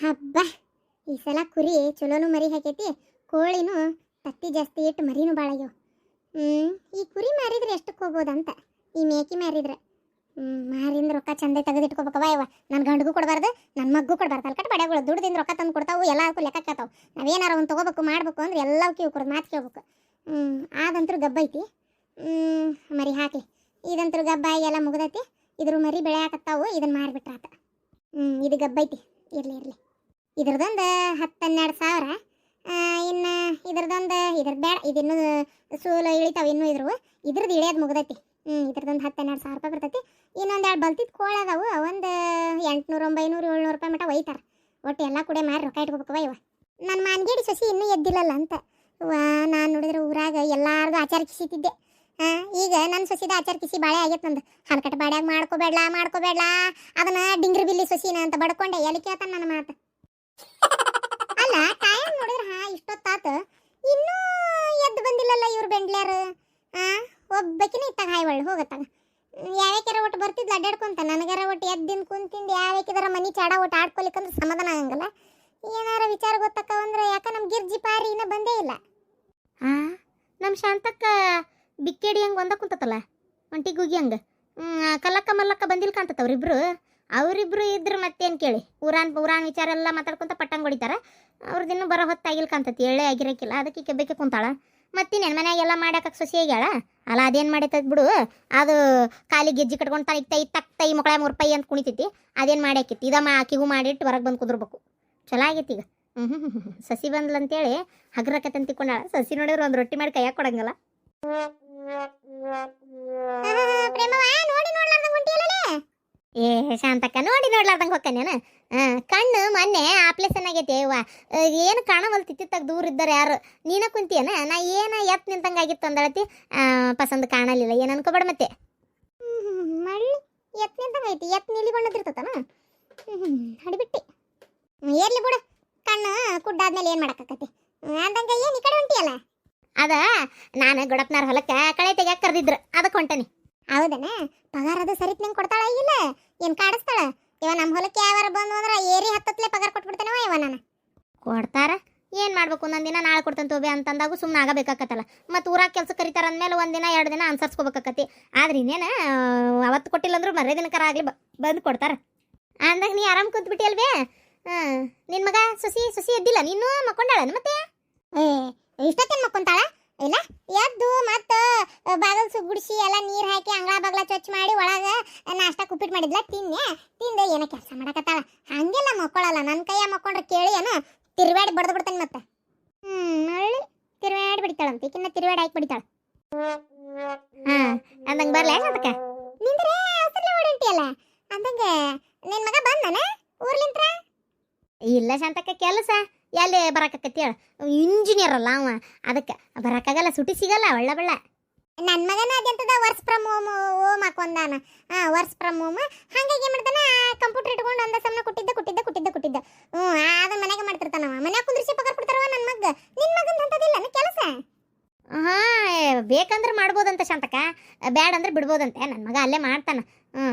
ಹಬ್ಬ, ಈ ಸಲ ಕುರಿ ಚಲೋನು ಮರಿ ಹಾಕೈತಿ, ಕೋಳಿನೂ ತತ್ತಿ ಜಾಸ್ತಿ ಇಟ್ಟು ಮರಿನೂ ಭಾಳ ಆಗ್ಯಾವ ಹ್ಞೂ ಈ ಕುರಿ ಮಾರಿದ್ರೆ ಎಷ್ಟಕ್ಕೆ ಹೋಗ್ಬೋದಂತ? ಈ ಮೇಕಿ ಮಾರಿದ್ರೆ. ಹ್ಞೂ ಮಾರಿಂದ ರೊಕ್ಕ ಚಂದ ತೆಗೆದಿಟ್ಕೋಬೇಕವ ಇವ. ನನ್ನ ಗಂಡಗೂ ಕೊಡಬಾರ್ದು ನನ್ನ ಮಗ್ಗೂ ಕೊಡಬಾರ್ದು. ಅಲ್ಕಟ್ ಬಡಗಳು ದುಡ್ದಿಂದ ರೊಕ್ಕ ತಂದು ಕೊಡ್ತಾವು ಎಲ್ಲದಕ್ಕೂ ಲೆಕ್ಕ ಕೇಳ್ತಾವೆ. ನಾವೇನಾರ ಒಂದು ತೊಗೋಬೇಕು, ಮಾಡ್ಬೇಕು ಅಂದ್ರೆ ಎಲ್ಲ ಕಿವು ಕೊಡೋದು ಮಾತು ಕೇಳ್ಬೇಕು. ಹ್ಞೂ ಆದಂತರೂ ಗಬ್ಬೈತಿ ಹ್ಞೂ ಮರಿ ಹಾಕಲಿ. ಇದಂತರೂ ಗಬ್ಬ ಎಲ್ಲ ಮುಗ್ದೈತಿ. ಇದ್ರ ಮರಿ ಬೆಳೆ ಹಾಕತ್ತಾವು ಇದನ್ನ ಮಾರಿಬಿಟ್ರಾತ. ಹ್ಞೂ ಇದು ಗಬ್ಬೈತಿ ಇರಲಿ ಇರಲಿ. ಇದ್ರದೊಂದು ಹತ್ತು ಹನ್ನೆರಡು ಸಾವಿರ ಇನ್ನು ಇದ್ರದೊಂದು, ಇದ್ರ ಬೇಡ ಇದಿನ್ನೂ ಸೂಲ ಇಳಿತಾವೆ ಇನ್ನೂ ಇದ್ರು ಇದ್ರದ್ದು ಇಳಿಯೋದು ಮುಗ್ದೈತಿ. ಹ್ಞೂ ಇದ್ರದೊಂದು ಹತ್ತು ಹನ್ನೆರಡು ಸಾವಿರ ರೂಪಾಯಿ ಬರ್ತೈತಿ. ಇನ್ನೊಂದು ಎರಡು ಬಲ್ತಿದ್ದು ಕೋಳ ಅದಾವು ಒಂದು ಎಂಟುನೂರು, ಒಂಬೈನೂರು, ಏಳ್ನೂರು ರೂಪಾಯಿ ಮಟ್ಟ ಒಯ್ತಾರೆ. ಒಟ್ಟು ಎಲ್ಲ ಕೂಡ ಮಾರಿ ರೊಕ್ಕ ಇಟ್ಕೋಬೇಕವ ಇವ. ನನ್ನ ಮಾನ್ಗೇಡಿ ಸೊಸಿ ಇನ್ನೂ ಎದ್ದಿಲ್ಲಲ್ಲ ಅಂತ. ವಾ, ನಾನು ನೋಡಿದ್ರೆ ಊರಾಗ ಎಲ್ಲಾರ್ದು ಆಚಾರ ಕಿಸಿತಿದ್ದೆ. ಹಾಂ ಈಗ ನನ್ನ ಸೊಸಿದ ಆಚಾರ ಕಿಸಿ ಬಾಳೆ ಆಗೈತೆ ನಂದು. ಹಲ್ಕಟ್ ಬಾಡ್ಯಾಗ ಮಾಡ್ಕೋಬೇಡ್ಲಾ ಮಾಡ್ಕೋಬೇಡ್ಲಾ, ಅದನ್ನ ಡಿಂಗ್ರಿ ಬಿಲ್ಲಿ ಸೊಸಿನ ಅಂತ ಬಡ್ಕೊಂಡೆ. ಎಲ್ಲಿ ಕೇಳ್ತಾನ ನನ್ನ ಮಾತು? ಅಲ್ಲ ಟೈಮ್ ನೋಡಿದ್ರೆ, ಹಾ, ಇಷ್ಟೊತ್ತಾತ. ಇನ್ನೂ ಎದ್ದು ಬಂದಿಲ್ಲಲ್ಲ ಇವ್ರು ಬೆಂಡ್ಲ್ಯಾರು. ಆ, ಒಬ್ಬಕಿನ ಇತ್ತಾಗ ಹಾಯ್ ಒಳ್ಳೆ ಹೋಗತ್ತಾಗ. ಯಾವ್ಯಾಕ್ಯಾರ ಒಟ್ಟು ಬರ್ತಿದ್ಲ ಅಡ್ಡಾಡ್ಕೊಂತ ನನಗಾರ ಒಟ್ಟು ಎದ್ದಿನ ಕುಂತಿಂದ ಯಾವ್ಯಾಕಿದಾರ ಮನಿ ಚಾಡ ಒಟ್ಟು ಆಡ್ಕೊಲಿಕ್ಕಂದ್ರೆ ಸಮಾಧಾನ ಆಗಂಗಲ್ಲ. ಏನಾರ ವಿಚಾರ ಗೊತ್ತಕ್ಕವಂದ್ರೆ ಯಾಕ ನಮ್ಮ ಗಿರ್ಜಿ ಪಾರಿ ಇನ್ನ ಬಂದೇ ಇಲ್ಲ. ಆ ನಮ್ಮ ಶಾಂತಕ್ಕ ಬಿಕ್ಕೇಡಿ ಹಂಗೆ ಒಂದ ಕುಂತತಲ್ಲ ಒಂಟಿ ಗುಗಿ ಹಂಗೆ. ಕಲ್ಲಕ್ಕ ಮಲ್ಲಕ್ಕ ಬಂದಿಲ್ಲ ಕಾಣ್ತತ ಅವ್ರಿಬ್ರು ಇದ್ರ ಮತ್ತೇನು ಕೇಳಿ ಊರಾನ್ ಊರಾನ್ ವಿಚಾರ ಎಲ್ಲ ಮಾತಾಡ್ಕೊಂತ ಪಟ್ಟಂಗ್ ಹೊಡಿತಾರ ಅವ್ರದಿನ್ನೂ ಬರೋ ಹೊತ್ತಾಗಿಲ್ಲ ಕಾಂತತಿ ಎಳ್ಳೆ ಆಗಿರಕ್ಕಿಲ್ಲ ಅದಕ್ಕೆ ಕೆಬ್ಬಕ್ಕೆ ಕುಂತಾಳ ಮತ್ತಿನ್ನೇನು ಮನೆಯಾಗೆಲ್ಲ ಸೊಸಿ ಆಗ್ಯಾಳ ಅಲ್ಲ ಅದೇನು ಮಾಡೈತದ ಬಿಡು ಅದು ಕಾಲಿ ಗೆಜ್ಜಿ ಕಟ್ಕೊಂಡು ತೈ ತೈ ತಕ್ ತೈ ಮಕ್ಕಳ ಮೂರು ರೂಪಾಯಿ ಅಂತ ಕುಣಿತೈತಿ ಅದೇನು ಮಾಡ್ಯಾಕಿತ್ತು ಇದಮ್ಮ ಆಕಿಗೂ ಮಾಡಿಟ್ಟು ಹೊರಗೆ ಬಂದು ಕುದ್ರಬೇಕು ಚಲೋ ಆಗೈತಿ ಈಗ ಹ್ಞೂ ಸಸಿ ಬಂದ್ಲಂತೇಳಿ ಅಂತೇಳಿ ಹಗ್ರಕತ್ತಂತ ತಿಕ್ಕೊಂಡಾಳ ಸಸಿ ನೋಡಿದ್ರೆ ಒಂದು ರೊಟ್ಟಿ ಮಾಡಿ ಕೈಯಾಗ ಕೊಡಂಗಲ್ಲ ಪ್ರೇಮವ ನೋಡಿ ನೋಡ್ಲಾರ್ದ ಹೊಂಟಿಯಲ್ಲೇ ಏ ಶಾಂತಕ್ಕ ನೋಡಿ ನೋಡ್ಲಾರ್ದಂಗೆ ಹೊಕ್ಕನೇನ ಕಣ್ಣು ಮೊನ್ನೆ ಆಪ್ಲೇಸನ್ ಆಗೈತಿ ಅವ್ವ ಏನು ಕಾಣವಲ್ತಿತ್ತಾಗ ದೂರ ಇದ್ದಾರೆ ಯಾರು? ನೀನ ಕುಂತಿಯನ? ನಾ ಏನ ಎತ್ ನಿಂತಂಗೆ ಆಗಿತ್ತು ಅಂದಳತಿ ಪಸಂದ್ ಕಾಣಲಿಲ್ಲ ಏನು ಅನ್ಕೋಬೇಡ ಮತ್ತೆ. ಮಳ್ಳಿ ಎತ್ ನಿಂತಂಗೆ ಐತಿ ಎತ್ ನೀಲಿ ಬಣ್ಣದಿರ್ತತನ ಹಡಿಬಿಟ್ಟಿ ಏರ್ಲಿ ಬಿಡು ಕಣ್ಣು ಕುಡ್ಡಾದ್ಮೇಲೆ ಏನು ಮಾಡಕ್ಕಾಕತಿ ಅಂದಂಗ ಏನು ಈ ಕಡೆ ಹೊಂಟಿಯಲ್ಲ? ಅದ ನಾನು ಗೊಡಪ್ನಾರ್ ಹೊಲಕ್ಕೆ ಕಳೆ ತೆಗ್ಯಾಕ ಕರೆದಿದ್ರು ಅದಕ್ಕೆ ಹೊಂಟನಿ. ಹೌದನ? ಪಗಾರ ಅದು ಸರಿತ್ ನಿಂಗೆ ಕೊಡ್ತಾಳ ಇಲ್ಲ? ಏನ್ ಕಾಡಿಸ್ತಾಳ? ಇವ ನಮ್ಮ ಹೊಲಕ್ಕೆ ಯಾವಾರ ಬಂದು ಅಂದ್ರೆ ಏರಿ ಹತ್ತತ್ಲೆ ಪಗಾರ ಕೊಟ್ಬಿಡ್ತೇನವ ಇವ ನಾನು. ಕೊಡ್ತಾರ? ಏನು ಮಾಡ್ಬೇಕು? ದಿನ ನಾಳೆ ಕೊಡ್ತಂತ ಹೋಗಿ ಅಂತಂದಾಗ ಸುಮ್ಮನೆ ಆಗಬೇಕಾಕತ್ತಲ್ಲ. ಮತ್ತು ಊರಾಗ ಕೆಲಸ ಕರಿತಾರ ಅಂದಮೇಲೆ ಒಂದಿನ ಎರಡು ದಿನ ಅನ್ಸರ್ಸ್ಕೋಬೇಕಾಕತಿ ಆದ್ರೆ ಇನ್ನೇನ ಅವತ್ತು ಕೊಟ್ಟಿಲ್ಲ ಅಂದ್ರೂ ಮರೇ ದಿನಕರ ಆಗಲಿ ಬಂದು ಕೊಡ್ತಾರ. ಅಂದಾಗ ನೀ ಆರಾಮ್ ಕುಂತ್ಬಿಟ್ಟಿ ಅಲ್ವೇ ಹಾಂ ನಿನ್ ಮಗ ಸೊಸಿ ಸೊಸಿ ಎದ್ದಿಲ್ಲ? ನೀನು ಮಕ್ಕೊಂಡಾಳ ಮತ್ತೆ? ಏ ಇಷ್ಟೊತ್ತೇನ್ ಮಕ್ಕೊಂತಾಳ? ಇಲ್ಲ ಎದ್ದು ಮತ್ತೆ ಬಾಗಲ್ ಸುಗ್ಗುಡಿಸಿ ಎಲ್ಲ ನೀರು ಹಾಕಿ ಅಂಗಳ ಬಾಗ್ಲ ಸ್ವಚ್ಛ ಮಾಡಿ ಒಳಗೆ ನಾಷ್ಟ ಕುಪ್ಪಿಟ್ಟು ಮಾಡಿದ್ಲ ತಿನ್ನೆ ತಿಂದೆ, ಏನೋ ಕೆಲಸ ಮಾಡಕತ್ತಾಳ. ಹಂಗೆಲ್ಲ ಮಕ್ಕೊಳಲ್ಲ ನನ್ನ ಕೈಯ ಮಕ್ಕೊಂಡ್ರೆ ಕೇಳಿ ಏನು ತಿರ್ವಾಡಿ ಬಡ್ದು ಬಿಡ್ತಾನೆ ಮತ್ತೆ. ಹ್ಞೂ ಮಳ್ಳಿ ತಿರ್ವಾಡಿ ಬಿಡ್ತಾಳಂತ, ಈಕಿನ್ನ ತಿರ್ವಾಡಿ ಹಾಕಿ ಬಿಡ್ತಾಳ. ಹಾಂ, ಅಂದಂಗೆ ಬರಲ ಅದಕ್ಕೆ ನಿಂದ್ರೆ ಅವಸರಲೆ ಓಡಂಟಿಯಲ್ಲ ಅಂದಂಗ ನಿನ್ನ ಮಗ ಬಂದನ ಊರ್ಲಿಂತ್ರ? ಇಲ್ಲ ಶಾಂತಕ್ಕ, ಕೆಲಸ. ಎಲ್ಲಿ ಬರಕತ್ತೇಳ ಇಂಜಿನಿಯರ್ ಅಲ್ಲ ಅವ. ಅದಕ್ಕೆ ಬರಕಾಗಲ್ಲ ಸುಟಿ ಸಿಗಲ್ಲ ಒಳ್ಳೆ ಬೆಳ್ಳ. ನನ್ನ ಮಗನ ಅದೆಂತದ ವರ್ಸ್ ಫ್ರಮ್ ಹೋಮ್ ಓಮ್ ಹಾಕೊಂಡಾನ. ಹಾಂ ವರ್ಸ್ ಫ್ರಮ್ ಹೋಮ್ ಹಂಗಾಗಿ ಏನು ಮಾಡ್ತಾನೆ? ಕಂಪ್ಯೂಟರ್ ಇಟ್ಕೊಂಡು ಒಂದ ಸಮನ ಕೊಟ್ಟಿದ್ದ ಕೊಟ್ಟಿದ್ದ ಕೊಟ್ಟಿದ್ದ ಕೊಟ್ಟಿದ್ದ. ಹ್ಞೂ ಅದನ್ನ ಮನೆಗೆ ಮಾಡ್ತಿರ್ತಾನವ ಮನ್ಯಾಗ ಕುಂದ್ರಿಸಿ ಪಗಾರ ಕೊಡ್ತಾರವ ನನ್ನ ಮಗ ನಿನ್ ಮಗನ್ ಅಂತದಿಲ್ಲ ಕೆಲಸ. ಹಾಂ ಬೇಕಂದ್ರೆ ಮಾಡ್ಬೋದಂತ ಸಂತಕ ಬ್ಯಾಡ ಅಂದ್ರೆ ಬಿಡ್ಬೋದಂತೆ. ನನ್ನ ಮಗ ಅಲ್ಲೇ ಮಾಡ್ತಾನ. ಹ್ಞೂ.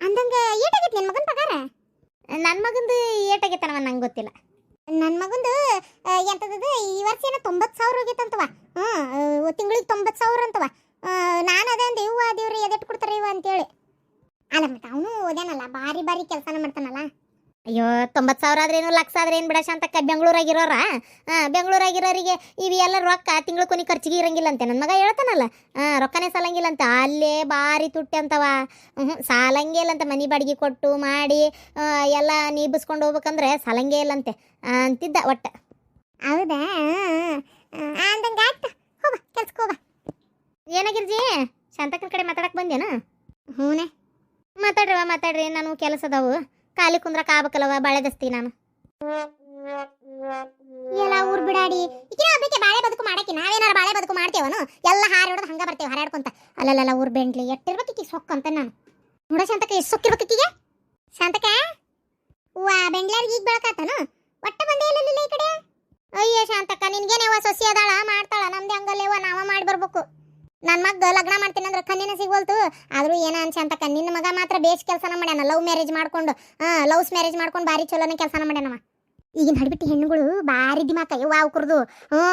ಅಂದಂಗೆ ಏಟಾಗೈತಿ ನಿನ್ ಮಗನ ಪಗಾರ? ನನ್ನ ಮಗಂದು ಏಟಾಗೈತನವ ನಂಗೆ ಗೊತ್ತಿಲ್ಲ. ನನ್ನ ಮಗಂದು ಎಂಥದ್ದು ಈ ವರ್ಷ ಏನೋ ತೊಂಬತ್ತು ಸಾವಿರ ಅಂತವ ಹ್ಞೂ ತಿಂಗಳಿಗೆ ತೊಂಬತ್ತು ಸಾವಿರ ಅಂತವ. ನಾನು ಅದೇ ಅಂದೆ ಇವ್ವ ದೇವ್ರಿ ಎದೆಟ್ ಕೊಡ್ತಾರೆ ಇವ ಅಂತೇಳಿ. ಅಲ್ಲ ಮತ್ತೆ ಅವನು ಓದ್ಯಾನಲ್ಲ ಬಾರಿ ಬಾರಿ ಕೆಲಸನ ಮಾಡ್ತಾನಲ್ಲ. ಅಯ್ಯೋ ತೊಂಬತ್ತು ಸಾವಿರ ಏನು ಲಕ್ಷ ಆದ್ರೆ ಏನು ಬಿಡ ಅಂತಕ್ಕ ಬೆಂಗಳೂರಾಗಿರೋರ? ಹಾಂ ಬೆಂಗಳೂರಾಗಿರೋರಿಗೆ ಇವೆಲ್ಲ ಎಲ್ಲ ರೊಕ್ಕ ತಿಂಗಳ ಕೊನೆ ಖರ್ಚಿಗೆ ಇರಂಗಿಲ್ಲ ಅಂತೆ ನನ್ನ ಮಗ ಹೇಳ್ತಾನಲ್ಲ ಹಾಂ ರೊಕ್ಕನೇ ಸಾಲಂಗಿಲ್ಲ ಅಂತ ಅಲ್ಲೇ ಭಾರಿ ತುಟ್ಟಿ ಅಂತವ. ಹ್ಞೂ ಸಾಲಂಗೇ ಇಲ್ಲ ಅಂತ ಮನೆ ಬಾಡಿಗೆ ಕೊಟ್ಟು ಮಾಡಿ ಎಲ್ಲ ನೀಬಿಸ್ಕೊಂಡು ಹೋಗ್ಬೇಕಂದ್ರೆ ಸಾಲಂಗೇ ಇಲ್ಲಂತೆ. ಅಂತಿದ್ದ ಒಟ್ಟು. ಹೌದಾ? ಅಂದಂಗೆ ಆಯ್ತು. ಹೋಗ ಕೆಲ್ಸಕ್ಕೆ ಹೋಗ ಏನಾಗಿರ್ಜಿ ಶಾಂತಕ್ಕನ ಕಡೆ ಮಾತಾಡಕ್ಕೆ ಬಂದೇನ? ಹ್ಞೂನೇ ಮಾತಾಡ್ರವ ಮಾತಾಡ್ರಿ. ನಾನು ಕೆಲಸ ಅದಾವು. ಖಾಲಿ ಕುಂದ್ರಕ ಆಗ್ಬೇಕಲ್ಲವ ಬಾಳೆ ದಸ್ತಿ ನಾನು. ಎಲ್ಲ ಊರ್ ಬಿಡಾಡಿ. ಈಕಿನ ಬಾಳೆ ಬದುಕು ಮಾಡಕ್ಕೆ ನಾವೇನಾರ ಬಾಳೆ ಬದುಕು ಮಾಡ್ತೇವನು? ಎಲ್ಲ ಹಾರಿ ಹೊಡೆದು ಹಂಗ ಬರ್ತೇವೆ, ಹಾರಾಡ್ಕೊಂತ. ಅಲ್ಲಲ್ಲ ಊರ್ ಬೆಂಡ್ಲಿ, ಎಟ್ಟಿರ್ಬೇಕು ಈಕಿ ಸೊಕ್ಕ ಅಂತ ನಾನು. ನೋಡ ಶಾಂತಕ ಎಷ್ಟು ಸೊಕ್ಕಿರ್ಬೇಕು ಈಕಿಗೆ? ಶಾಂತಕ ವಾ ಬೆಂಡ್ಲಾರಿಗೆ ಈಗ ಬೆಳಕಾತನು? ಒಟ್ಟ ಬಂದೇ ಇಲ್ಲ ಈ ಕಡೆ? ಅಯ್ಯೋ ಶಾಂತಕ್ಕ ನಿನ್ಗೇನೇವ ಸೊಸಿ ಅದಾಳ ಮಾಡ್ತಾಳ ನಮ್ದೇ ಹಂಗಲ್ಲೇವ ನಾವ ಮಾಡಿ ಬರ್ಬೇಕು ನನ್ನ ಮಗ ಲಗ್ನ ಮಾಡ್ತೀನಿ ಅಂದ್ರೆ ಕಣ್ಣಿನ ಸಿಗೋಲ್ತು ಆದರೂ ಏನ ಅಂತ ನಿನ್ನ ಮಗ ಮಾತ್ರ ಬೇಸ್ ಕೆಲಸನ ಮಾಡ್ಯಾನ. ಲವ್ ಮ್ಯಾರೇಜ್ ಮಾಡ್ಕೊಂಡು ಲವ್ಸ್ ಮ್ಯಾರೇಜ್ ಮಾಡ್ಕೊಂಡು ಭಾರಿ ಚಲೋನೇ ಕೆಲಸನ ಮಾಡ್ಯಾನವ. ಈಗಿನ ಹಡ್ಬಿಟ್ಟು ಹೆಣ್ಣುಗಳು ಭಾರಿ ದಿಮಾಕ ಯವ್ವ ಕುರ್ದು. ಹ್ಞೂ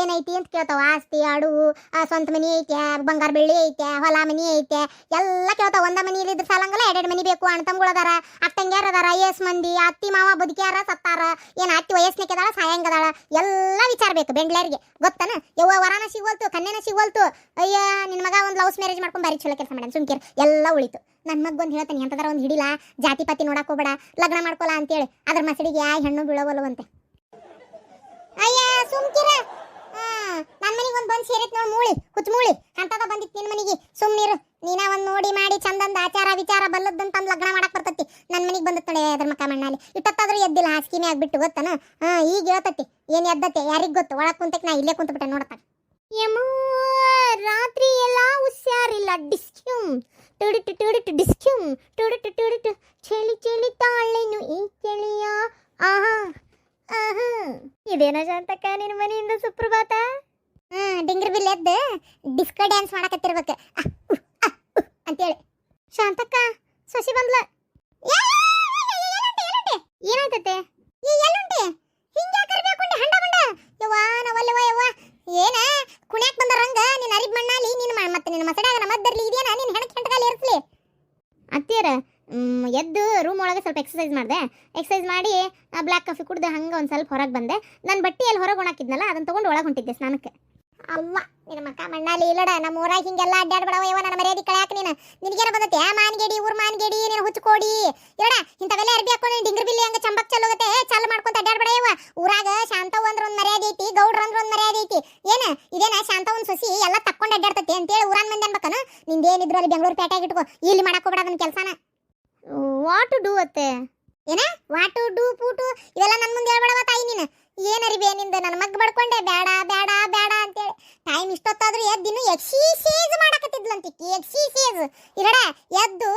ಏನೈತಿ ಅಂತ ಕೇಳ್ತಾವ. ಆಸ್ತಿ, ಆಡು ಸ್ವಂತ ಮನಿ ಐತೆ ಬಂಗಾರ ಬೆಳ್ಳಿ ಐತೆ ಹೊಲ ಮನಿ ಐತೆ ಎಲ್ಲ ಕೇಳ್ತಾವ. ಒಂದ ಮನಿ ಇದ್ರ ಸಾಲಂಗಲ್ಲ ಎರಡೆರಡು ಮನಿ ಬೇಕು. ಅಣ್ಣ ತಮ್ಗಳು ಅದಾರ, ಅಕ್ಕಂಗ್ಯಾರ ಅದಾರ, ಏಸ್ ಮಂದಿ, ಅತ್ತಿ, ಮಾವ, ಬದುಕ್ಯಾರ, ಸತ್ತಾರ, ಏನ್ ಅತ್ತಿ ವಯಸ್ಸಿನಕ್ಕೆದಾಳ ಸಾಯಂಗದಾಳ ಎಲ್ಲ ವಿಚಾರ ಬೇಕು ಬೆಂಗ್ಳೂರಿಗೆ. ಗೊತ್ತನ? ಯವ್ವ ವರಾನ ಸಿಗೋಲ್ತು ಕನ್ನೆನ ಸಿಗೋಲ್ತು. ಅಯ್ಯ, ನಿನ್ ಮಗ ಒಂದು ಲವ್ಸ್ ಮ್ಯಾರೇಜ್ ಮಾಡ್ಕೊಂಡು ಬಾರಿ ಚಲೋ ಕೆಲಸ ಮಾಡ್ಯಾನ. ಸುಮ್ಕಿರ್. ಎಲ್ಲ ಉಳಿತು. ನನ್ನ ಮಗ ಹೇಳ್ತೇನೆ, ಎಂತದಾರ ಒಂದು ಹಿಡಿಲ? ಜಾತಿ ಪಾತಿ ನೋಡಕ್ ಹೋಗ್ಬೇಡ, ಲಗ್ನ ಮಾಡ್ಕೊಲ್ಲ ಅಂತೇಳಿ. ಅದ್ರ ಮಸಡಿಗೆ ಯಾ ಹೆಣ್ಣು ಬೀಳೋವಲ್ವಂತೆ ಅಯ್ಯ, ಸುಮ್ಕಿರ. ನನ್ನ ಮನೆಗೆ ಒಂದು ಬಂದು ಸೇರಿತ್ ನೋಡಿ ಮೂಳಿ ಹುಚ್ಚ ಮೂಳಿ. ಅಂತದ ಬಂದಿತ್ತು ನಿನ್ನ ಮನೆಗೆ. ಸುಮ್ನಿರು ನೀನ ಒಂದು ನೋಡಿ ಮಾಡಿ, ಚಂದಂದ ಆಚಾರ ವಿಚಾರ ಬಲ್ಲದಂತ ಲಗ್ನ ಮಾಡಕ್ ಬರ್ತತಿ. ನನ್ನ ಮನೆಗೆ ಬಂದ ತಡೆ ಅದ್ರ ಮಕ್ಕ ಮಣ್ಣಲ್ಲಿ. ಇಟ್ಟತ್ತಾದ್ರೂ ಎದ್ದಿಲ್ಲ ಹಾಸಿಗೆ ಆಗ್ಬಿಟ್ಟು ಬಿಟ್ಟು ಗೊತ್ತನ? ಹಾ, ಈಗ ಹೇಳ್ತತಿ. ಏನ್ ಎದ್ದತ್ತೆ ಯಾರಿಗ್ ಗೊತ್ತು? ಒಳಗ್ ಕುಂತಕ್ ನಾ ಇಲ್ಲೇ ಕುಂತ್ಬಿಟ್ಟೆ ನೋಡತ್ತ ಯಮೋ ರಾತ್ರಿ ಎಲ್ಲ ಹುಷಾರಿಲ್ಲ ಡಿಸ್ಕ್ಯೂಮ್ ಟುಡಿಟು ಟುಡಿಟು ಡಿಸ್ಕ್ಯೂಮ್ ಟುಡಿಟು ಟುಡಿಟು ಚಳಿ ಚಳಿ ತಾಳೆನು ಈ ಚಳಿಯ ಆಹಾ ಆಹಾ ಇದೇನ ಶಾಂತಕ್ಕ ನಿನ್ನ ಮನೆಯಿಂದ ಸುಪ್ರಭಾತ ಹ್ಮ್ ಡಿಂಗ್ರಿ ಬಿಲ್ ಎದ್ದು ಡಿಸ್ಕೋ ಡ್ಯಾನ್ಸ್ ಮಾಡಕತ್ತಿರ್ಬೇಕು ಅಹ್, ಉಹ್, ಅಹ್, ಉಹ್ ಅಂತೇಳಿ ಶಾಂತಕ್ಕ ಸೊಸಿ ಬಂದ್ಲ ಏನಾಯ್ತತೆ ಎಲ್ಲುಂಟೆ ಹಿಂಗೆ ಕರ್ಬೇಕೊಂಡೆ ಹಂಡ ಬಂಡ ಯವ್ವ ನವಲ್ಲವ ಯವ್ವ ಏನ? ಕುಣ್ಯಾಕ್ ಬಂದ ರಂಗ, ನಿನ್ನ ಅರಿಬ್ ಮಣ್ಣಾಲಿ ನಿನ್ನ ಮತ್ತೆ ನಿನ್ನ ಮಸಡಾಗ ನಮ್ಮ ಇದೆಯಾ ನಿನ್ನ ಹೆಣಕ್ ಹೆಂಟಗಾಲಿ ಇರ್ಸ್ಲಿ ಅತ್ತಿಯರ ಎದ್ದು ರೂಮ್ ಒಳಗೆ ಸ್ವಲ್ಪ ಎಕ್ಸಸೈಸ್ ಮಾಡಿದೆ. ಎಕ್ಸಸೈಸ್ ಮಾಡಿ ಬ್ಲ್ಯಾಕ್ ಕಾಫಿ ಕುಡ್ದೆ ಹಂಗೆ ಒಂದು ಸ್ವಲ್ಪ ಹೊರಗೆ ಬಂದೆ. ನನ್ನ ಬಟ್ಟೆ ಅಲ್ಲಿ ಹೊರಗೆ ಒಣಾಕಿದ್ನಲ್ಲ ಅದನ್ನ ತಗೊಂಡು ಒಳಗೆ ಹೊಂಟಿದ್ದೆ ಸ್ನಾನಕ್ಕೆ. ಅವ್ವ, ನಿನ್ನ ಮಕ್ಕ ಮಣ್ಣಾಲಿ ಇಲ್ಲಡ, ನಮ್ಮ ಊರಾಗ ಹಿಂಗೆಲ್ಲ ಅಡ್ಡಾಡ್ಬೇಡವ ಇವ ನನ್ನ ಮರ್ಯಾದೆ ಕಳ್ಯಾಕ ನೀನು. ನಿನಗೇನ ಬಂದತ್ತೆ ಮಾನ್ಗೇಡಿ, ಊರ್ ಮಾನ್ಗೇಡಿ, ನೀನು ಹುಚ್ಚಕೊಡಿ ಇರಡ ಇಂಥವೆಲ್ಲ ಅರ್ಬಿ ಹಾಕೊಂಡು ಡಿಂಗ್ರಿ ಬಿಲ್ಲಿ ಹಂಗ ಚಂಬಕ್ ಚಲೋಗತ್ತೆ ಚಾಲು ಮಾಡ್ಕೊಂತ ಅಡ್ಡಾಡ್ಬೇಡ ಇವ ಊರಾಗ ಶಾಂತವ್ ಅಂದ್ರ ಒಂದ್ ಮರ್ಯಾದೆ ಐತಿ, ಗೌಡ್ರ ಅಂದ್ರ ಒಂದು ಮರ್ಯಾದೆ ಐತಿ. ಏನ, ಇದೇನ ಶಾಂತವನ್ ಸೊಸಿ ಎಲ್ಲ ತಕ್ಕೊಂಡು ಅಡ್ಡಾಡ್ತತಿ ಅಂತೇಳಿ ಊರಾನ್ ಮಂದಿ ಅನ್ಬೇಕನ? ನಿಂದೇನಿದ್ರು ಅಲ್ಲಿ ಬೆಂಗಳೂರು ಪೇಟೆಗೆ ಇಟ್ಕೋ. ಇಲ್ಲಿ ಮಾಡಕ್ ಹೋಗ್ಬೇಡ ಅದನ್ನ ಕೆಲಸನ. ವಾಟ್ ಡೂ ಅತ್ತೆ ಏನ ವಾಟು ಡೂ ಪೂಟು ಇವೆಲ್ಲ ನನ್ನ ಮುಂದೆ ಹೇಳ್ಬೇಡವ ತಾಯಿ ನೀನು ಏನರಿಬೆ ನಿಂದ ನನ್ನ ಮಗ್ ಬಡ್ಕೊಂಡೆ ಬೇಡ ಬೇಡ ಬೇಡ ಅಂತೇಳಿ ಟೈಮ್ ಇಷ್ಟೊತ್ತಾದ್ರೂ ಎದ್ದಿನ್ನು ಎಕ್ಸೀಸೇಜ್ ಮಾಡಕತ್ತಿದ್ಲಂತಿಕ್ಕಿ ಎಕ್ಸೀಸೇಜ್ ಇರಡ ಎದ್ದು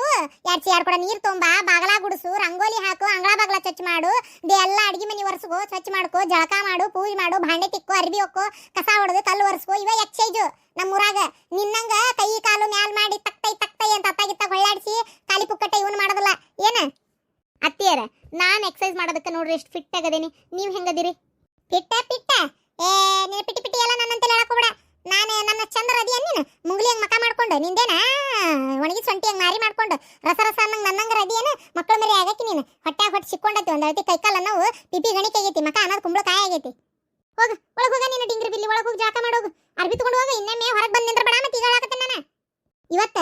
ಎರಡು ಚೇರ್ ಕೂಡ ನೀರು ತೊಂಬ ಬಾಗಲ ಗುಡಿಸು ರಂಗೋಲಿ ಹಾಕು ಅಂಗಳ ಬಾಗಲ ಸ್ವಚ್ಛ ಮಾಡು ದೇ ಎಲ್ಲ ಅಡಿಗೆ ಮನೆ ಒರೆಸ್ಕೋ ಸ್ವಚ್ಛ ಮಾಡ್ಕೋ ಜಳಕ ಮಾಡು ಪೂಜೆ ಮಾಡು ಭಾಂಡೆ ತಿಕ್ಕು ಅರ್ಬಿ ಹೊಕ್ಕೋ ಕಸ ಹೊಡೆದು ಕಲ್ಲು ಒರೆಸ್ಕೋ ಇವ ಎಕ್ಸೈಜು ನಮ್ಮೂರಾಗ ನಿನ್ನಂಗ ಕೈ ಕಾಲು ಮ್ಯಾಲ್ ಮಾಡಿ ತಕ್ತೈ ತಕ್ತೈ ಅಂತ ಅತ್ತಾಗಿತ್ತ ಹೊಳ್ಳಾಡಿಸಿ ಕಾಲಿ ಪುಕ್ಕಟ್ಟ ಇವನು ಮಾಡೋದಲ್ಲ. ಏನ? ಅತ್ತಿಯರ, ನಾನು ಎಕ್ಸಸೈಸ್ ಮಾಡೋದಕ್ಕೆ ನೋಡ್ರಿ ಎಷ್ಟು ಫಿಟ್ ಆಗದೇನಿ. ನೀವು ಹೆಂಗದಿರಿ? ಪಿಟ್ಟ ಪಿಟ್ಟ. ಏ, ನೀನು ಪಿಟಿ ಪಿಟಿ ಎಲ್ಲ ನನ್ನಂತ ಹೇಳಕೋಬೇಡ ನಾನು ನನ್ನ ಚಂದ್ರ ಅದಿ ನೀನು? ಮುಂಗ್ಲಿ ಹಂಗೆ ಮಕ ಮಾಡ್ಕೊಂಡು, ನಿಂದೇನಾ? ಒಣಗಿ ಸೊಂಟಿ ಹಂಗೆ ಮಾರಿ ಮಾಡ್ಕೊಂಡು, ರಸ ರಸ ಅನ್ನಂಗೆ ನನ್ನಂಗ ರದಿ ಏನು ಮಕ್ಕಳ ಮರಿ ಆಗಕ್ಕೆ ನೀನು? ಹೊಟ್ಟೆ ಹೊಟ್ಟೆ ಸಿಕ್ಕೊಂಡೈತಿ ಒಂದು ಅಳತಿ ಕೈಕಾಲ ನಾವು ಪಿಪಿ ಗಣಿಕೆ ಆಗೈತಿ, ಮಕ ಅನ್ನೋದು ಕುಂಬಳಕಾಯಿ ಆಗೈತಿ. ಹೋಗ, ಒಳಗೆ ಹೋಗ ನೀನು ಡಿಂಗ್ರಿ ಬಿಲ್ಲಿ, ಒಳಗೆ ಹೋಗಿ ಜಾಕ ಮಾಡೋಗು ಅರ್ಬಿ ತಗೊಂಡು ಹೋಗ ಇನ್ನೊಮ್ಮೆ ಹೊರಗೆ ಬಂದು ನಿಂದ್ರ ಬೇಡ ಮತ್ತೆ ಈಗ ಹೇಳಕತ್ತೆ ನಾನು. ಇವತ್ತ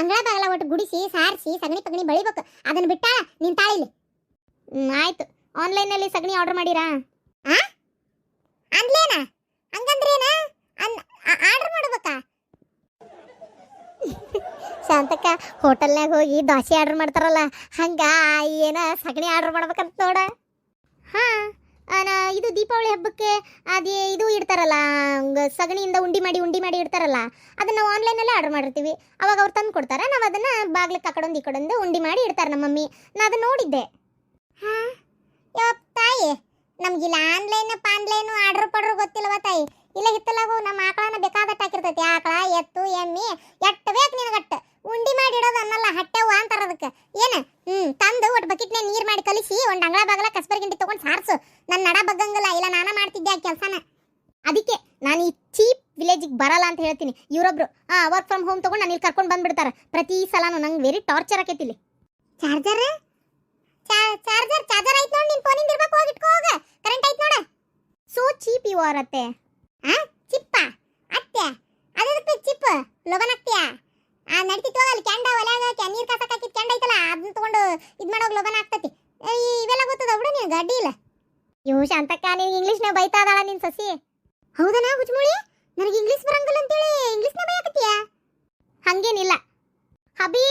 ಅಂಗಳ ಬಾಗಲ ಒಟ್ಟು ಗುಡಿಸಿ, ಸಾರಿಸಿ, ಸಗಣಿ ಪಗಣಿ ಬಳಿಬೇಕು. ಅದನ್ನ ಬಿಟ್ಟಾಳ ತಾಳಿಲಿ ಹ್ಮ್, ಆಯ್ತು. ಆನ್ಲೈನಲ್ಲಿ ಸಗಣಿ ಆರ್ಡರ್ ಮಾಡಿರಾ? ಆ? ಅಂದ್ಲೇನ? ಹಂಗಂದ್ರೇನ? ಆರ್ಡರ್ ಮಾಡ್ಬೇಕಾ? ಶಾಂತಕ್ಕ ಹೋಟೆಲ್ನಾಗ ಹೋಗಿ ದೋಸೆ ಆರ್ಡರ್ ಮಾಡ್ತಾರಲ್ಲ, ಹಂಗ ಏನ ಸಗಣಿ ಆರ್ಡರ್ ಮಾಡ್ಬೇಕಂತ ನೋಡ. ಹಾ. ಇದು ದೀಪಾವಳಿ ಹಬ್ಬಕ್ಕೆ ಅದೇ ಇದು ಇಡ್ತಾರಲ್ಲ ಸಗಣಿಯಿಂದ ಉಂಡಿ ಮಾಡಿ ಉಂಡಿ ಮಾಡಿ ಇಡ್ತಾರಲ್ಲ ಅದನ್ನು ನಾವು ಆನ್ಲೈನಲ್ಲೇ ಆರ್ಡರ್ ಮಾಡಿರ್ತೀವಿ. ಅವಾಗ ಅವ್ರು ತಂದು ಕೊಡ್ತಾರೆ ನಾವು ಅದನ್ನು ಬಾಗ್ಲಕ್ಕೆ ಆ ಕಡೊಂದು ಈ ಕಡೊಂದು ಉಂಡಿ ಮಾಡಿ ಇಡ್ತಾರೆ ನಮ್ಮ ಮಮ್ಮಿ. ನಾನು ಅದನ್ನು ನೋಡಿದ್ದೆ. ಹಾಂ? ತಾಯಿ ನಮಗಿಲ್ಲ ಆನ್ಲೈನ್ ಪಾನ್ಲೈನು ಆರ್ಡರ್ ಪಡ್ರು ಗೊತ್ತಿಲ್ಲವ ತಾಯಿ? ಇಲ್ಲ ಹಿತ್ತಲಾಗು ನಮ್ಮ ಆಕಳನ ಬೇಕಾದಟ್ಟು ಹಾಕಿರ್ತೈತಿ ಆಕಳ ಎತ್ತು ಎಮ್ಮಿ ಎಟ್ಟು ಬೇಕು ನಿನಗಟ್ಟು. ಉಂಡಿ ಮಾಡಿ ಇಡೋದು ಅನ್ನಲ್ಲ ಹಟ್ಟೆವು ಅಂತಾರ ಅದಕ್ಕೆ. ಏನು? ಹ್ಞೂ ತಂದು ಒಟ್ಟು ಬಕೆಟ್ನೇ ನೀರು ಮಾಡಿ ಕಲಿಸಿ ಒಂದು ಅಂಗಳ ಬಾಗಲ ಕಸ್ಬರ್ ಗಿಂಡಿ ತಗೊಂಡ್ ಸಾರ್ಸು ನನ್ನ ನಡ ಬಗ್ಗಂಗಿಲ್ಲ ಇಲ್ಲ ನಾನ ಮಾಡ್ತಿದ್ದೆ ಆ ಕೆಲಸನ ಅದಕ್ಕೆ ನಾನು ಈ ಚೀಪ್ ವಿಲೇಜಿಗೆ ಬರಲ್ಲ ಅಂತ ಹೇಳ್ತೀನಿ ಇವರೊಬ್ರು ಆ ಹೋಮ್ ತಗೊಂಡು ನಾನು ಇಲ್ಲಿ ಕರ್ಕೊಂಡು ಬಂದ್ಬಿಡ್ತಾರೆ. ಪ್ರತಿ ಸಲನು ನಂಗೆ ವೆರಿ ಟಾರ್ಚರ್ ಆಕೈತಿ ಇಲ್ಲಿ ಚಾರ್ಜರ್ ಚಾರ್ಜರ್ ಚಾರ್ಜರ್ ಐತ್ ನೋಡಿ ನಿನ್ ಫೋನಿಂದ ಇರ್ಬೇಕು ಹೋಗಿ ಇಟ್ಕೋ ಹೋಗ. ಕರೆಂಟ್ ಐತ್ ನೋಡ. ಸೋ ಚೀಪ್ ಇವು ಅತ್ತೆ. ಆ? ಚಿಪ್ಪ ಅತ್ತೆ? ಅದಕ್ಕೆ ಚಿಪ್ ಲೋಬನ್ ಆಗ್ತೀಯಾ ಆ ನಡ್ತಿತ್ತು ಅಲ್ಲಿ ಕ್ಯಾಂಡ ಒಲ್ಯಾಗ ನೀರ್ ಕಾಸಕ್ ಹಾಕಿದ್ ಕ್ಯಾಂಡ ಐತಲ್ಲ ಅದನ್ನ ತಗೊಂಡು ಇದ್ ಮಾಡೋಗ್ ಲೋಬನ್ ಆಗ್ತತಿ. ಇವೆಲ್ಲ ಗೊತ್ತದ ಬಿಡು ನೀನು ಗಡ್ಡಿ ಇಲ್ಲ. ಯೋ ಶಾಂತಕ್ಕ ನೀನು ಇಂಗ್ಲೀಷ್ನಾಗ ಬೈತಾ ಅದಾಳ ನಿನ್ ಸಸಿ. ಹೌದನಾ ಹುಚ್ಚುಮುಳಿ? ನನಗೆ ಇಂಗ್ಲಿಷ್ ಬರಂಗಿಲ್ಲ ಅಂತೇಳಿ ಇಂಗ್ಲೀಷ್ನ ಬೈಯಾಕತ್ತೀಯ? ಹಂಗೇನಿಲ್ಲ. ಹಬಿ?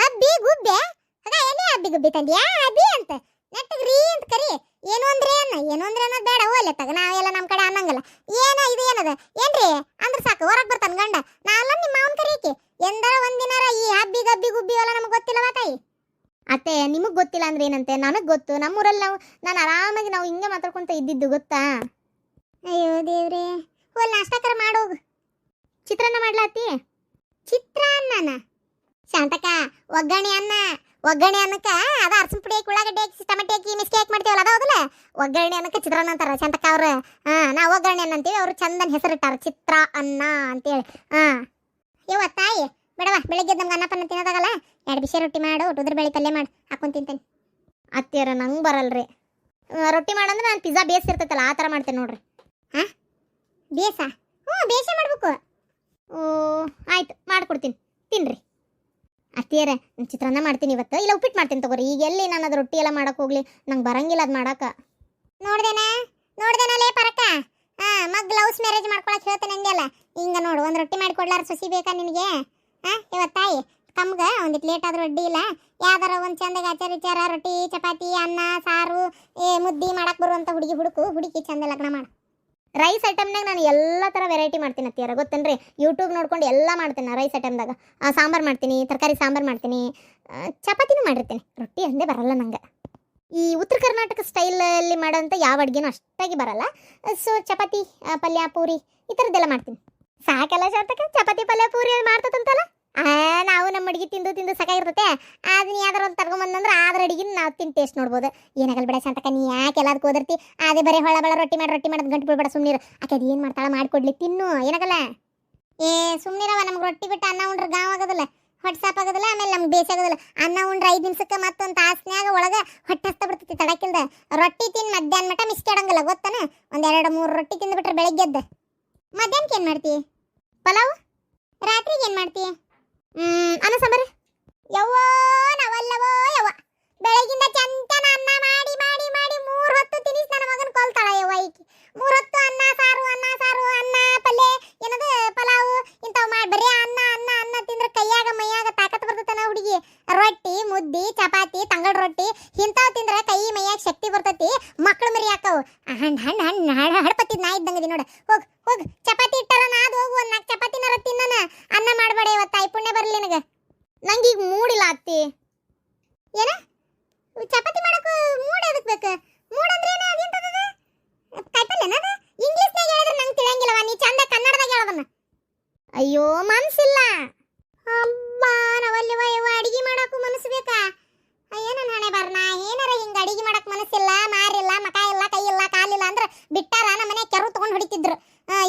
ಹಬ್ಬಿ ಗುಬ್ಬೆ? ಎಲ್ಲಿ ಹಬ್ಬಿ ಗುಬ್ಬಿ ತಂದ್ಯಾ? ಹಬ್ಬಿ ಅಂತ. ನೆಟ್ಟಗ್ ರೀ ಅಂತ ಕರಿ. ಏನು ಅಂದ್ರೆ ಏನ ಅಂದ್ರೆ ಅನ್ನೋದು ಬೇಡ. ಹೋಗ್ಲೆ ತಗ, ನಾವೆಲ್ಲ ನಮ್ಮ ಕಡೆ ಅನ್ನಂಗಲ್ಲ. ಏನ, ಇದು ಏನದ? ಏನ್ರಿ? ಅಂದ್ರೆ ಸಾಕು, ಹೊರಗೆ ಬರ್ತಾನೆ ಗಂಡ. ನಾನು ನಿಮ್ಮ ಮಾವನ್ ಕರೀಕಿ ಎಂದರ ಒಂದಿನಾರ ಈ ಹಬ್ಬಿ ಗಬ್ಬಿ ಗುಬ್ಬಿ ಎಲ್ಲ ನಮಗೆ ಗೊತ್ತಿಲ್ಲವ ತಾಯಿ? ಅತ್ತೆ, ನಿಮಗೆ ಗೊತ್ತಿಲ್ಲ ಅಂದ್ರೆ ಏನಂತೆ? ನನಗೆ ಗೊತ್ತು. ನಮ್ಮೂರಲ್ಲಿ ನಾವು ನಾನು ಆರಾಮಾಗಿ ನಾವು ಹಿಂಗೆ ಮಾತಾಡ್ಕೊಂತ ಇದ್ದಿದ್ದು, ಗೊತ್ತಾ? ಅಯ್ಯೋ ದೇವ್ರಿ. ಹೋಲ್ ನಾಷ್ಟಕರ ಮಾಡೋಗು ಚಿತ್ರಾನ್ನ ಮಾಡ್ಲಾತಿ ಚಿತ್ರಾನ್ನನ? ಶಾಂತಕ ಒಗ್ಗರಣೆ ಅನ್ನ, ಒಗ್ಗರಣೆ ಅನ್ನಕ್ಕ ಅದ ಅರ್ಸಿನ ಪುಡಿ ಉಳ್ಳಾಗಡ್ಡೆ ಹಾಕಿ ಟಮಟೆ ಹಾಕಿ, ಮಿಸ್ಕಿ ಹಾಕಿ ಮಾಡ್ತೀವಲ್ಲ, ಅದ ಹೌದಲ್ಲ? ಒಗ್ಗರಣೆ ಅನ್ನಕ್ಕೆ ಚಿತ್ರಾನ್ನ ಅಂತಾರ ಶಾಂತಕ ಅವ್ರ. ಹಾ, ನಾ ಒಗ್ಗರಣೆ ಅನ್ನ ಅಂತೀವಿ, ಅವ್ರು ಚಂದನ್ ಹೆಸರಿಟ್ಟಾರ ಚಿತ್ರ ಅನ್ನ ಅಂತೇಳಿ. ಹಾ. ಯವ್ವ, ತಾಯಿ ಬೇಡವ ಬೆಳಿಗ್ಗೆ ನಮ್ಗೆ ಅನ್ನ ತಿನ್ನೋದಾಗಲ್ಲ, ಎರಡು ಬಿಸಿ ರೊಟ್ಟಿ ಮಾಡು ಉದ್ರ ಬೆಳಿ ಪಲ್ಯ ಮಾಡಿ, ಹಾಕೊಂಡ್ ತಿಂತೇನೆ. ಅತ್ತಿಯರ, ನಂಗೆ ಬರಲ್ರಿ. ರೊಟ್ಟಿ ಮಾಡಂದ್ರೆ ನಾನು ಪಿಜ್ಜಾ ಬೇಸ್ ಇರ್ತೈತಲ್ಲ, ಆ ಥರ ಮಾಡ್ತೇನೆ ನೋಡ್ರಿ. ಬೇಸಾ? ಹ್ಞೂ ಬೇಸೇ ಮಾಡ್ಬೇಕು. ಓ, ಆಯ್ತು, ಮಾಡ್ಕೊಡ್ತೀನಿ. ತಿನ್ರಿ. ಅತ್ತಿಯರ ಚಿತ್ರಾನ್ನ ಮಾಡ್ತೀನಿ ಇವತ್ತು. ಇಲ್ಲ, ಉಪ್ಪಿಟ್ಟು ಮಾಡ್ತೀನಿ ತಗೋರಿ. ಈಗ ಎಲ್ಲಿ ನಾನು ಅದು ರೊಟ್ಟಿ ಎಲ್ಲ ಮಾಡಕ್ಕೆ ಹೋಗ್ಲಿ. ನಂಗೆ ಬರಂಗಿಲ್ಲ ಅದು ಮಾಡಕ್ಕೆ ನೋಡ್ದೇನ? ಲೇ ಪರಕ? ಹಾಂ ಮಗ್ ಲವ್ಸ್ ಮ್ಯಾರೇಜ್ ಮಾಡ್ಕೊಳಕ್ಕೆ ಹೇಳ್ತೇನೆ ಹಂಗೆಲ್ಲ ಹಿಂಗೆ ನೋಡು, ಒಂದು ರೊಟ್ಟಿ ಮಾಡಿಕೊಡ್ಲಾರ ಸೊಸಿ ಬೇಕಾ ನಿನಗೆ? ಹಾಂ ಇವತ್ತು ತಾಯಿ ಒಂದಿಟ್ಟು ಒಂದಿಟ್ ಲೇಟ್ ಆದ್ರೂ ಅಡ್ಡಿ ಇಲ್ಲ. ಯಾವ್ದಾರ ಒಂದು ಚಂದಾಗ ಆಚಾರ ವಿಚಾರ, ರೊಟ್ಟಿ, ಚಪಾತಿ, ಅನ್ನ, ಸಾರು, ಏ, ಮುದ್ದಿ ಮಾಡಕ್ಕೆ ಬರುವಂಥ ಹುಡುಗಿ ಹುಡುಕು, ಹುಡುಕಿ ಚಂದ ಲಗ್ನ ಮಾಡ. ರೈಸ್ ಐಟಮ್ನಾಗ ನಾನು ಎಲ್ಲ ಥರ ವೆರೈಟಿ ಮಾಡ್ತೀನಿ ಅತ್ತಿಯರ, ಗೊತ್ತೇನ್ರಿ? ಯೂಟ್ಯೂಬ್ ನೋಡ್ಕೊಂಡು ಎಲ್ಲ ಮಾಡ್ತೀನಿ ರೈಸ್ ಐಟಮ್ದಾಗ ಸಾಂಬಾರು ಮಾಡ್ತೀನಿ, ತರಕಾರಿ ಸಾಂಬಾರು ಮಾಡ್ತೀನಿ. ಚಪಾತಿನೂ ಮಾಡಿರ್ತೀನಿ. ರೊಟ್ಟಿ ಅಂದೇ ಬರಲ್ಲ ನಂಗೆ. ಈ ಉತ್ತರ ಕರ್ನಾಟಕ ಸ್ಟೈಲಲ್ಲಿ ಮಾಡೋಂಥ ಯಾವ ಅಡುಗೆನೂ ಅಷ್ಟಾಗಿ ಬರಲ್ಲ. ಸೊ ಚಪಾತಿ ಪಲ್ಯ, ಪೂರಿ ಈ ಥರದ್ದೆಲ್ಲ ಮಾಡ್ತೀನಿ. ಸಾಕಲ್ಲ ಶಾತಕ ಚಪಾತಿ, ಪಲ್ಯ, ಪೂರಿ ಮಾಡ್ತದಂತಲ್ಲ? ನಾವು ನಮ್ಮ ಅಡುಗೆ ತಿಂದು ತಿಂದು ಸಾಕಾಗಿರ್ತೈತೆ ಅದನ್ನ ಯಾವ್ದಾರ ಒಂದು ತಗೊಂಬಂದ್ರೆ ಆದ್ರ ಅಡಿಗೆ ನಾವು ತಿಂದು ಟೇಸ್ಟ್ ನೋಡ್ಬೋದು. ಏನಾಗಲ್ಲ ಬಿಡ ಸಂತಕ ನೀ ಯಾಕೆ ಎಲ್ಲದಕ್ಕೆ ಓದಿರ್ತಿ? ಅದೇ ಬರೀ ಹೊಳ ಬಳ ರೊಟ್ಟಿ ಮಾಡಿ ರೊಟ್ಟಿ ಮಾಡೋದು ಗಂಟು ಬಿಡ್ಬೇಡ ಸುಮ್ಮನಿರು ಆಕೆ ಅದು ಏನು ಮಾಡ್ತಾಳ ಮಾಡಿಕೊಡ್ಲಿ ತಿನ್ನು, ಏನಾಗಲ್ಲ? ಏ ಸುಮ್ಮನಿರವ ನಮ್ಗೆ ರೊಟ್ಟಿ ಬಿಟ್ಟು ಅನ್ನ ಉಂಡ್ರೆ ಗಾವ್ ಆಗೋದಿಲ್ಲ ಹೊಟ್ಟೆ ಸಾಪ್ ಆಗೋದಿಲ್ಲ, ಆಮೇಲೆ ನಮ್ಗೆ ಬೇಸಾಗೋದಿಲ್ಲ ಅನ್ನ ಉಂಡ್ರೆ ಐದು ನಿಮಿಷಕ್ಕೆ ಮತ್ತೊಂದು ತಾಸ್ನ್ಯಾಗ ಒಳಗೆ ಹೊಟ್ಟೆ ಹಸ್ತ ಬಿಡ್ತೈತಿ ತಡಕಿಲ್ದ. ರೊಟ್ಟಿ ತಿಂದು ಮಧ್ಯಾಹ್ನ ಮಟ ಮಿಸ್ಕಾಡಂಗಿಲ್ಲ ಗೊತ್ತಾನ? ಎರಡು ಮೂರು ರೊಟ್ಟಿ ತಿಂದ್ಬಿಟ್ರೆ ಬೆಳಗ್ಗೆ ಎದ್ದು. ಮಧ್ಯಾಹ್ನಕ್ಕೆ ಏನು ಮಾಡ್ತಿ? ಪಲಾವ್? ರಾತ್ರಿಗೆ ಏನು ಮಾಡ್ತಿ? ಅನ್ನ ಸಾಂಬಾರು? ಯವ್ವ ನವಲ್ಲವೋ ಯವ್ವ ಬೆಳಗಿಂದ ಚಂತನ ಅನ್ನ ಮಾಡಿ ಮಾಡಿ ಮಾಡಿ ಮೂರ್ ಹೊತ್ತು ತಿನಿಸ್ ನನ್ನ ಮಗನ ಕೊಲ್ತಾಳ ಯವ್ವ ಈಕಿ ಮೂರ್ ಹೊತ್ತು ಅನ್ನ ಸಾರು ಅನ್ನ ಸಾರು ಅನ್ನ ಪಲ್ಯ ಏನದು ಪಲಾವು ಇಂಥವು ಮಾಡಿ ಬರೀ ಅನ್ನ ಅನ್ನ ಅನ್ನ ತಿಂದ್ರೆ ಕೈಯಾಗ ಮೈಯಾಗ ತಾಕತ್ ಬರ್ತೈತನ ಹುಡುಗಿ ರೊಟ್ಟಿ ಮುದ್ದಿ ಚಪಾತಿ ತಂಗಳ ರೊಟ್ಟಿ ಇಂಥವು ತಿಂದ್ರೆ ಕೈ ಮೈಯಾಗ ಶಕ್ತಿ ಬರ್ತೈತಿ ಮಕ್ಳು ಮರಿ ಹಾಕವು ಹಣ್ಣು ಹಣ್ಣು ಹಣ್ಣು ಹಡಪತ್ತಿದ್ ನಾ ಇದ್ದಂಗದಿ ನೋಡ ಹೋಗ್ ಹೋಗ್ ಚಪಾತಿ ಇಟ್ಟಾರ ನಾದ್ ಹೋಗು ಒಂದ್ ನಾಲ್ಕು ಚಪಾತಿನಾರ ತಿನ್ನನ ಅನ್ನ ಮಾಡಬೇಡ ಇವತ್ತು ಪುಣ್ಯ ಬರಲಿ ನನಗೆ. ನಂಗೆ ಈಗ ಮೂಡಿಲ್ಲ ಅತ್ತಿ. ಚಪಾತಿ ಮಾಡಕ್ಕೆ ಮೂಡ್ ಅದಕ್ಕೆ ಬೇಕು? ಮೂಡ್ ಅಂದ್ರೆ ಏನ? ಅದೇಂತದ ಕಾಯ್ಪಲ್ಯನ ಅದು ಇಂಗ್ಲೀಷ್ನಾಗ ಹೇಳಿದ್ರೆ ನಂಗೆ ತಿಳಿಯಂಗಿಲ್ಲವ? ನೀ ಚಂದ ಕನ್ನಡದಾಗ ಹೇಳೋದನ್ನ ಅಯ್ಯೋ, ಮನ್ಸಿಲ್ಲ. ಅಬ್ಬಾ ನಾವಲ್ಲಿವ ಯವ್ವ ಅಡಿಗೆ ಮಾಡಕ್ಕೂ ಮನಸ್ಸು ಬೇಕಾ? ಅಯ್ಯೋ ನನ್ನ ಹಣೆ ಬರ್ನ. ಏನಾರ ಹಿಂಗೆ ಅಡಿಗೆ ಮಾಡಕ್ಕೆ ಮನಸ್ಸಿಲ್ಲ ಮಾರಿಲ್ಲ, ಮಕ ಇಲ್ಲ, ಕೈ ಇಲ್ಲ ಕಾಲಿಲ್ಲ ಅಂದ್ರೆ ಬಿಟ್ಟಾರ ನಮ್ಮ ಮನೆ ಕೆರು ತೊಗೊಂಡು ಹೊಡಿತಿದ್ರು.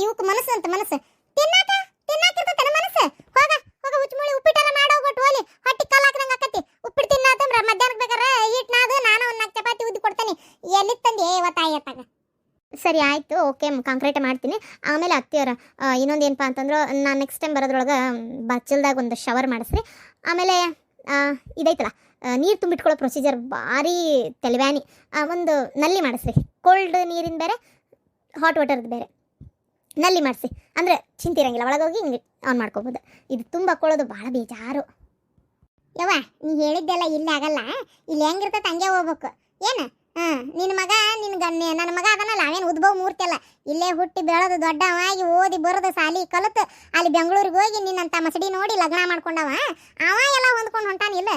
ಇವಕ್ಕೆ ಮನಸ್ಸು ಅಂತ ಮನಸ್ಸು ತಿನ್ನಾಕ ತಿನ್ನಾಕಿರ್ತೈತೆ ಮನಸ್ಸು ಹೋಗ ಹೋಗ ಹುಚ್ಚುಮುಳಿ ಉಪ್ಪಿಟ್ಟೆಲ್ಲ ಮಾಡೋಗ್ಬಿಟ್ಟು ಹೋಲಿ ಹೊಟ್ಟಿ ಕಲ್ ಹಾಕ್ದಂಗ ಆಕತಿ ಉಪ್ಪಿಟ್ಟು ತಿನ್ನಾತಂದ್ರ ಮಧ್ಯಾಹ್ನಕ್ಕೆ ಬೇಕಾರೆ ಹಿಟ್ ನಾದು ನಾನು ಒಂದ್ ನಾಲ್ಕು ಚಪಾತಿ ಉದ್ದಿ ಕೊಡ್ತೇನೆ ಎಲ್ಲಿ ತಂದೆ ಇವತ್ತಾಯಿ ಅತ್ತಾಗ ಸರಿ ಆಯಿತು ಓಕೆ ಕಾಂಕ್ರೀಟ್ ಮಾಡ್ತೀನಿ. ಆಮೇಲೆ ಅತ್ತಿಯವರ ಇನ್ನೊಂದು ಏನಪ್ಪ ಅಂತಂದ್ರೆ, ನಾನು ನೆಕ್ಸ್ಟ್ ಟೈಮ್ ಬರೋದ್ರೊಳಗೆ ಬಚ್ಚಲ್ದಾಗ ಒಂದು ಶವರ್ ಮಾಡಿಸ್ರಿ. ಆಮೇಲೆ ಇದೈತಲ್ಲ ನೀರು ತುಂಬಿಟ್ಕೊಳ್ಳೋ ಪ್ರೊಸೀಜರ್ ಭಾರಿ ತೆಲವ್ಯಾನಿ. ಒಂದು ನಲ್ಲಿ ಮಾಡಿಸ್ರಿ. ಕೋಲ್ಡ್ ನೀರಿನ ಬೇರೆ ಹಾಟ್ ವಾಟರ್ದು ಬೇರೆ. ನಲ್ಲಿ ಮಾಡಿಸಿ. ಅಂದರೆ ಚಿಂತೆ ಇರಂಗಿಲ್ಲ, ಒಳಗೋಗಿ ಹಿಂಗೆ ಆನ್ ಮಾಡ್ಕೊಬೋದು. ಇದು ತುಂಬ ಹಾಕ್ಕೊಳ್ಳೋದು ಭಾಳ ಬೇಜಾರು. ಯವ್ವ, ನೀ ಹೇಳಿದ್ದೆಲ್ಲ ಇಲ್ಲಿ ಆಗಲ್ಲ ಇಲ್ಲಿ ಹೆಂಗಿರ್ತೈತೆ ಹಂಗೆ ಹೋಗ್ಬೇಕು. ಏನು? ಹಾ ನಿನ್ನ ಮಗ ನಿನ್ನ ಗಣ್ಯ ನನ್ನ ಮಗ ಅದನ್ನಲ್ಲ ಅವೇನು ಉದ್ಭವ ಮೂರ್ತಿ ಅಲ್ಲ. ಇಲ್ಲೇ ಹುಟ್ಟಿ ಬೆಳೆದು ದೊಡ್ಡವಾಗಿ ಓದಿ ಬರೋದು ಸಾಲಿ ಕಲಿತು. ಅಲ್ಲಿ ಬೆಂಗಳೂರಿಗೆ ಹೋಗಿ ನಿನ್ನಂತ ಮಸಡಿ ನೋಡಿ ಲಗ್ನ ಮಾಡ್ಕೊಂಡವ ಅವ ಎಲ್ಲ ಹೊಂದ್ಕೊಂಡು ಹೊಂಟಾನಿಲ್ಲ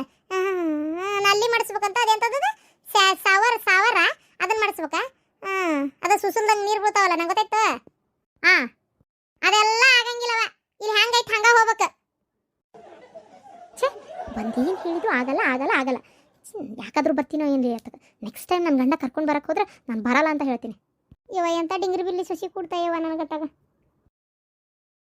ನಲ್ಲಿ ಮಾಡಿಸ್ಬೇಕಂತ ಅದೆಂತದ ಸಾವರ್, ಸಾವರ ಅದನ್ನ ಮಾಡಿಸ್ಬೇಕಾ? ಹ್ಮ್, ಅದು ಸುಸುಲ್ದಂಗೆ ನೀರು ಬೀಳ್ತಾವಲ್ಲ, ನಂಗೆ ಗೊತ್ತಾಯ್ತು. ಹಾಂ ಅದೆಲ್ಲ ಆಗಂಗಿಲ್ಲವ. ಇಲ್ಲಿ ಹಂಗೈತೆ ಹಂಗ ಹೋಗ್ಬೇಕು. ಬಂದೇನು ಹೇಳಿದ್ರು? ಆಗಲ್ಲ ಆಗಲ್ಲ ಆಗಲ್ಲ. ಯಾಕಾದ್ರೂ ಬರ್ತೀನೋ ಏನು ರೀ ನೆಕ್ಸ್ಟ್ ಟೈಮ್ ನನ್ನ ಗಂಡ ಕರ್ಕೊಂಡು ಬರಕ್ಕೆ ಹೋದ್ರೆ ನಾನು ಬರಲ್ಲ ಅಂತ ಹೇಳ್ತೀನಿ. ಇವ ಎಂತ ಡಿಂಗ್ರಿ ಬಿಲ್ಲಿ ಸಸಿ ಕೊಡ್ತಾ ಇವ ನನಗತ್ತಾಗ